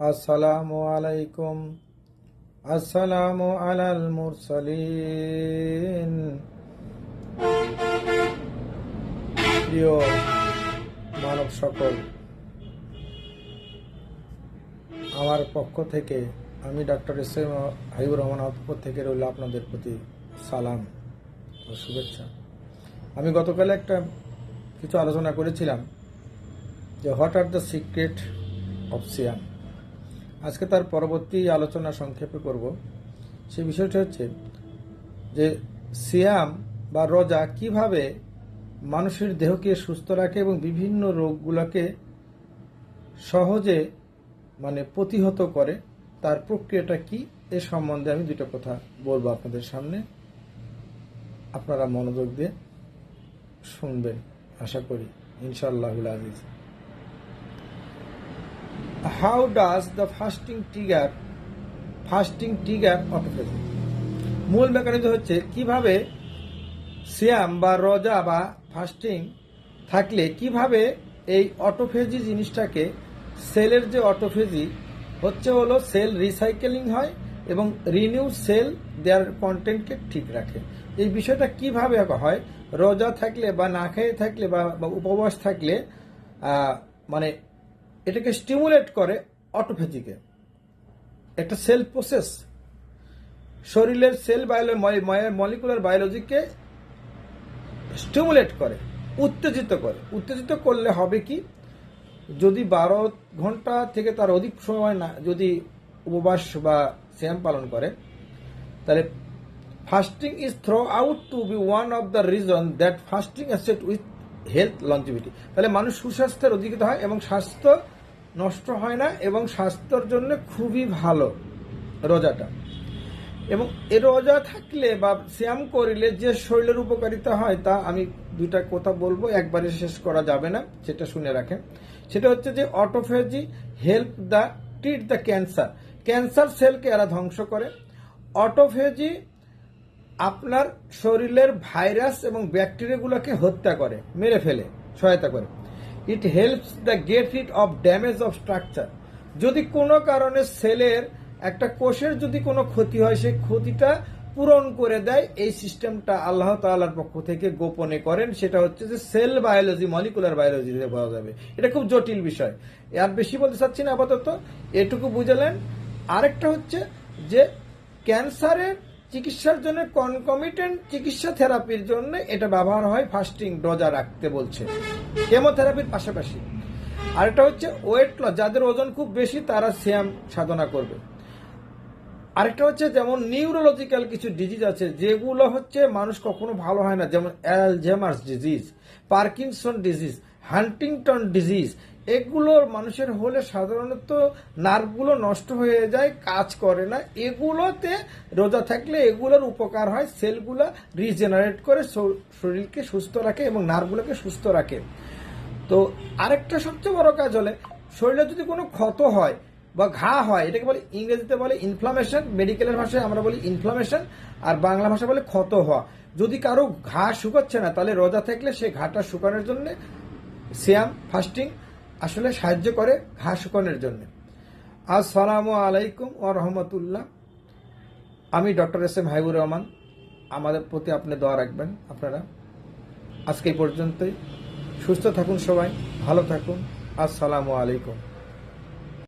আসসালামু আলাইকুম আসসালামু আলাল মুরসালিন প্রিয় মানব সকল আমার পক্ষ থেকে আমি doctor S M Habibur Rahman পক্ষ থেকে রইল আপনাদের প্রতি সালাম ও শুভেচ্ছা। আমি গতকাল একটা কিছু আলোচনা করেছিলাম যে what are the secret of সিয়াম? আজকে তার পরবর্তী আলোচনা সংক্ষেপে করব। সে বিষয়টা হচ্ছে যে সিয়াম বা রোজা কীভাবে মানুষের দেহকে সুস্থ রাখে এবং বিভিন্ন রোগগুলোকে সহজে মানে প্রতিহত করে, তার প্রক্রিয়াটা কি এ সম্বন্ধে আমি দুটো কথা বলব আপনাদের সামনে। আপনারা মনোযোগ দিয়ে শুনবেন, আশা করি। ইনশাআল্লাহুল আজিজ। How does the fasting trigger fasting trigger autophagy? মূল মেকানিজম হচ্ছে কীভাবে সিয়াম বা রোজা বা ফাস্টিং থাকলে কীভাবে এই অটোফেজি জিনিসটাকে সেলের যে অটোফেজি হচ্ছে হলো সেল রিসাইকেলিং হয় এবং রিনিউ সেল দেয়ার কন্টেন্টকে ঠিক রাখে। এই বিষয়টা কীভাবে হয় রোজা থাকলে বা না খেয়ে থাকলে বা উপবাস থাকলে মানে এটাকে স্টিমুলেট করে অটোফেজিকে একটা সেল প্রসেস শরীরের সেল মলিকুলার বায়োলজিকে স্টিমুলেট করে, উত্তেজিত করে। উত্তেজিত করলে হবে কি? যদি বারো ঘণ্টা থেকে তার অধিক সময় না, যদি উপবাস বা শ্যাম পালন করে, তাহলে fasting is throw out to be one of the reason that fasting asset with health longevity তাহলে মানুষ সুস্বাস্থ্যের অধিকৃত হয় এবং স্বাস্থ্য নষ্ট হয় না এবং স্বাস্থ্যের জন্য খুবই ভালো রোজাটা। এবং এ রোজা থাকলে বা শ্যাম করিলে যে শরীরের উপকারিতা হয় তা আমি দুইটা কথা বলব, একবারে শেষ করা যাবে না, সেটা শুনে রাখেন। সেটা হচ্ছে যে autophagy help the treat the cancer cancer সেলকে এরা ধ্বংস করে। অটোফেজি আপনার শরীরের ভাইরাস এবং ব্যাকটেরিয়াগুলোকে হত্যা করে, মেরে ফেলে, সহায়তা করে। It helps the get rid of damage of structure যদি কোনো কারণে সেলের একটা কোষের যদি কোনো ক্ষতি হয়, সেই ক্ষতিটা পূরণ করে দেয়, এই সিস্টেমটা আল্লাহ তাআলার পক্ষ থেকে গোপনে করেন। সেটা হচ্ছে যে সেল বায়োলজি, মলিকুলার বায়োলজি বলা যাবে। এটা খুব জটিল বিষয়। আর বেশি বলতে চাচ্ছি না, আপাতত। এটুকু বুঝালেন আরেকটা হচ্ছে যে ক্যান্সারের চিকিৎসার জন্য কনকমিটেন্ট চিকিৎসা থেরাপির জন্য এটা ব্যবহার হয় ফাস্টিং রোজা রাখতে বলছে। কেমোথেরাপির পাশাপাশি। আর এটা হচ্ছে ওয়েট লস যাদের ওজন খুব বেশি তারা শ্যাম সাধনা করবে। আরেকটা হচ্ছে যেমন নিউরোলজিক্যাল কিছু ডিজিজ আছে, যেগুলো হচ্ছে মানুষ কখনো ভালো হয় না, যেমন Alzheimer's disease Parkinson disease Huntington disease এগুলোর মানুষের হলে সাধারণত নার্ভগুলো নষ্ট হয়ে যায়, কাজ করে না। এগুলোতে রোজা থাকলে এগুলোর উপকার হয়, সেলগুলো রিজেনারেট করে শরীরকে সুস্থ রাখে এবং নার্ভগুলোকে সুস্থ রাখে। তো আরেকটা সবচেয়ে বড় কাজ হলে, শরীরে যদি কোনো ক্ষত হয় বা ঘা হয়, এটাকে বলে ইংরেজিতে বলে ইনফ্লামেশন মেডিকেলের ভাষায় আমরা বলি ইনফ্লামেশন আর বাংলা ভাষা বলে ক্ষত হওয়া। যদি কারও ঘা শুকাচ্ছে না, তাহলে রোজা থাকলে সেই ঘাটা শুকানোর জন্য সিয়াম ফাস্টিং আসলে সাহায্য করে ঘা শুকানোর জন্য। আসসালামু আলাইকুম ও রহমতুল্লাহ। আমি doctor S M Haibur Rahman. আমাদের প্রতি আপনি দোয়া রাখবেন, আপনারা। আজকে পর্যন্তই। সুস্থ থাকুন সবাই, ভালো থাকুন। আসসালামু আলাইকুম।